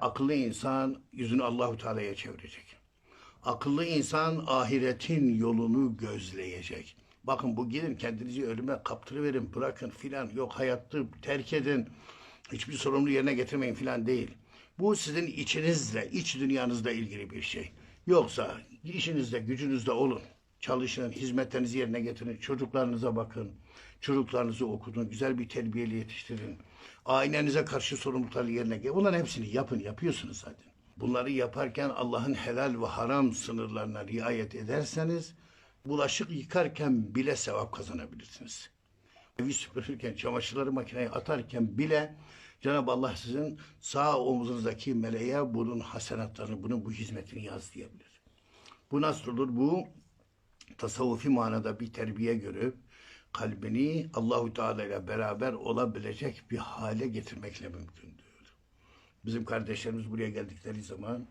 Akıllı insan yüzünü Allahu Teala'ya çevirecek. Akıllı insan ahiretin yolunu gözleyecek. Bakın bu gidin kendinizi ölüme kaptırıverin, bırakın filan. Yok hayattı terk edin. Hiçbir sorumlu yerine getirmeyin filan değil. Bu sizin içinizle, iç dünyanızla ilgili bir şey. Yoksa işinizde, gücünüzde olun. Çalışın, hizmetlerinizi yerine getirin. Çocuklarınıza bakın. Çocuklarınızı okutun. Güzel bir terbiyeli yetiştirin. Ailenize karşı sorumlulukları yerine getirin. Bunların hepsini yapın, yapıyorsunuz zaten. Bunları yaparken Allah'ın helal ve haram sınırlarına riayet ederseniz bulaşık yıkarken bile sevap kazanabilirsiniz. Evi süpürürken, çamaşırları makineye atarken bile Cenab-ı Allah sizin sağ omuzunuzdaki meleğe bunun hasenatlarını, bunun bu hizmetini yaz diyebilir. Bu nasıl olur? Bu tasavvufi manada bir terbiye görüp kalbini Allahu Teala ile beraber olabilecek bir hale getirmekle mümkündür. Bizim kardeşlerimiz buraya geldikleri zaman,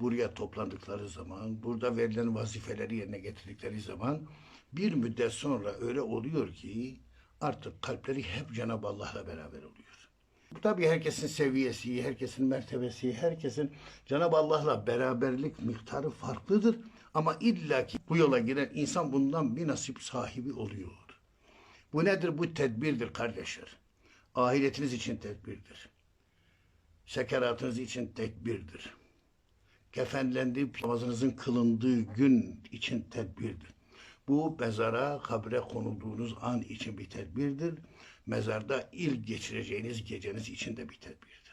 buraya toplandıkları zaman, burada verilen vazifeleri yerine getirdikleri zaman bir müddet sonra öyle oluyor ki artık kalpleri hep Cenab-ı Allah'la beraber oluyor. Bu tabii herkesin seviyesi, herkesin mertebesi, herkesin Cenab-ı Allah'la beraberlik miktarı farklıdır. Ama illaki bu yola giren insan bundan bir nasip sahibi oluyor. Bu nedir? Bu tedbirdir kardeşler. Ahiretiniz için tedbirdir. Sekeratınız için tedbirdir. Kefenlendiği namazınızın kılındığı gün için tedbirdir. Bu mezara, kabre konulduğunuz an için bir tedbirdir. Mezarda ilk geçireceğiniz geceniz için de bir tedbirdir.